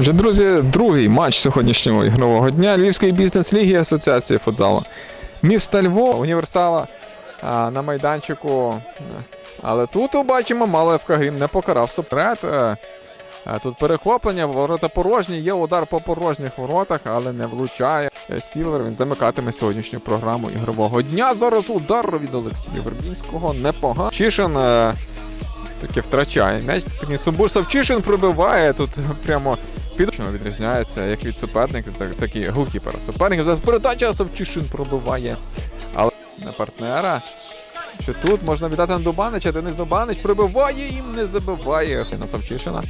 Отже, друзі, другий матч сьогоднішнього ігрового дня Львівської бізнес-ліги Асоціації футзалу. Міста Львова, універсала а, на майданчику. Але тут бачимо, мало ФК Грім не покарав суперед. Е, Тут перехоплення, ворота порожні, є удар по порожніх воротах, але не влучає. Е, Сілвер він замикатиме сьогоднішню програму ігрового дня. Зараз удар від Олексія Вербінського. Непогано. Чішин е, таки втрачає м'яч. Такий Сумбур Савчишин пробиває тут прямо під чому відрізняється як від суперників, так, так і голкіпера суперників. Зараз передача Савчишин пробиває. Але на партнера. Що тут можна віддати на Дубанича, Денис Дубанич пробиває їм, не забиває на Савчишина.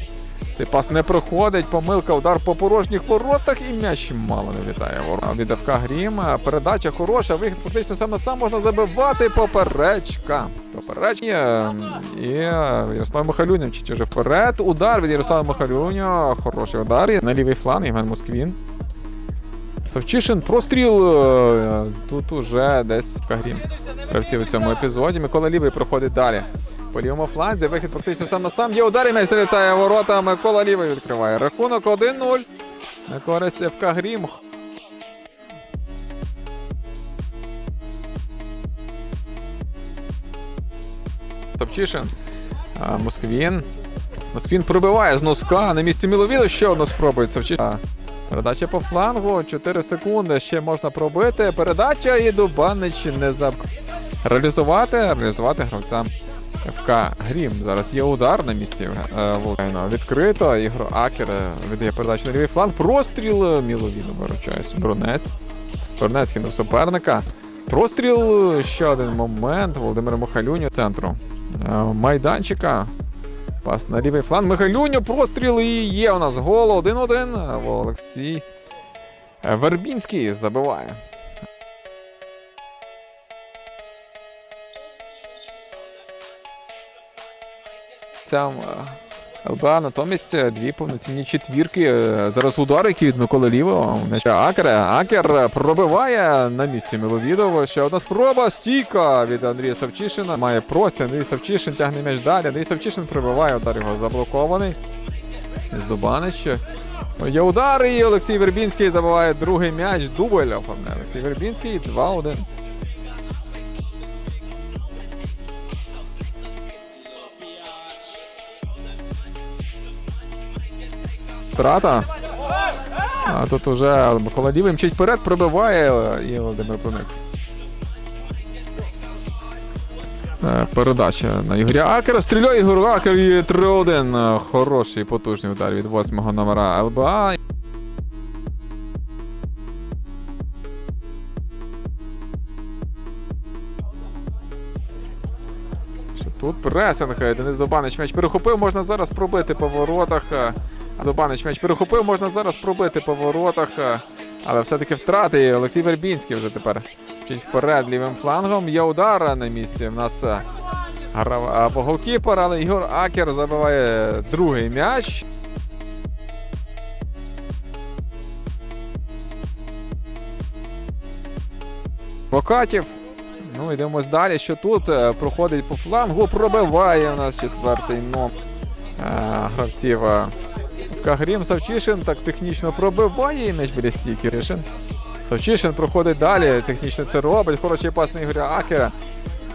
Цей пас не проходить, помилка, удар по порожніх воротах і м'яч мало не літає. ворот. Від ФК Грім. Передача хороша, вихід фактично саме сам можна забивати. Поперечка. Поперечка. І Ярослав Михалюнін чуть уже вперед. Удар від Ярослава Михалюня. Хороший удар. На лівий фланг Євген Москвін. Савчишин простріл. е, Тут уже десь ФК Грім. Гравці у цьому епізоді. Микола Лівий проходить далі. По фланзі вихід фактично сам на сам. Є удар і м'яч залітає в ворота. Микола Лівий відкриває. Рахунок 1-0. На користь ФК Грім. Топчишин. А, Москвін. Москвін пробиває з носка. На місці Міловіду ще одна спробує Савчишин. Передача по флангу. 4 секунди. Ще можна пробити. Передача і Дубанич не за реалізувати, реалізувати гравцям ФК Грім. Зараз є удар на місці е, Володимира. Відкрито. Ігор Акер е, віддає передачу на лівий фланг. Простріл е, Міловіду виручаюсь. Бронець. Бронець кинув суперника. Простріл. е, Ще один момент. Володимир Михайлюню центру. Майданчика. Пас на лівий фланг. Михайлюню. Простріл і є у нас гол 1-1. Е, Олексій Вербінський забиває. Ця е, ЛБА натомість е, дві повноцінні четвірки. Е, Зараз удар, який від Миколи Лівого. Акера. Акер пробиває на місці Миловідова. Ще одна спроба. Стійка від Андрія Савчишина. Має простір. Андрій Савчишин тягне м'яч далі. Андрій Савчишин прибиває. Удар його заблокований. Здобанич. Є удар і Олексій Вербінський забиває другий м'яч. Дубль оформляє. Олексій Вербінський 2-1. Втрата. А тут уже Микола Лівий мчить вперед, пробиває і Володимир Бронець. Е, Передача на Ігоря Акера. Стріляє Ігор Акер і 3-1. Е, Хороший потужний удар від восьмого номера ЛБА. Тут пресинг. е, Денис Добанич м'яч перехопив, можна зараз пробити по воротах. Е. Добанич м'яч перехопив, можна зараз пробити по воротах. е, Але все-таки втрати. Олексій Вербінський вже тепер вчить вперед лівим флангом. Є удар на місці. В нас е, грав або голкіпер, але Ігор Акер забиває другий м'яч. Покатів. Ну, йдемось далі. Що тут Е, проходить по флангу, пробиває у нас четвертий номер е, гравців. Е, ФК Грім Савчишин так технічно пробиває і м'яч біля стійки. Рішин. Савчишин проходить далі, технічно це робить. Хороший пас на Ігоря Акера.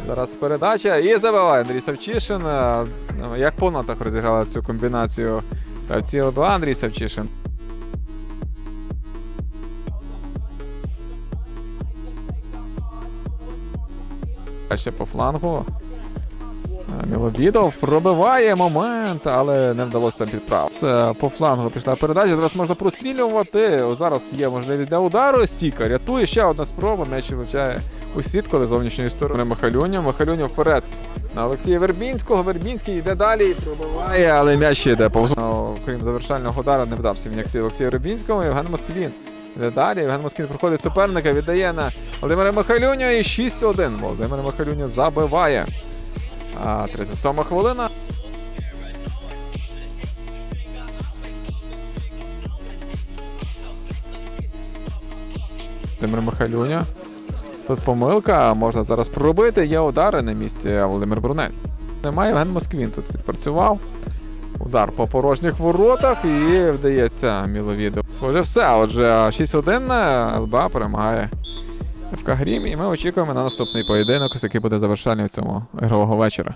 Зараз передача і забиває Андрій Савчишин. Е, ну, Як по нотах розіграли цю комбінацію гравці ЛБА Андрій Савчишин. Ще по флангу. Мілобідов пробиває момент, але не вдалося там підправити. По флангу пішла передача. Зараз можна прострілювати. Зараз є можливість для удару. Стіка рятує. Ще одна спроба. М'яч влучає у сітку але зовнішньої сторони Михалюня. Михалюня вперед на Олексія Вербінського. Вербінський йде далі, пробиває, але м'яч йде повз. Ну, Крім завершального удара, не вдався він Олексія Вербінського. Євген Москвін. Йде далі. Євген Москвін проходить суперника, віддає на Володимира Михалюня і 6-1. Володимир Михалюня забиває. А 37 хвилина. Володимир Михайлюня. Тут помилка, можна зараз пробити. Є удари на місці Володимир Брунець. Немає Євген Москвін тут відпрацював. Удар по порожніх воротах і вдається міловіду. Схоже, все. Отже, 6-1 ЛБА перемагає ФК Грім, і ми очікуємо на наступний поєдинок, який буде завершальний в цьому ігрового вечора.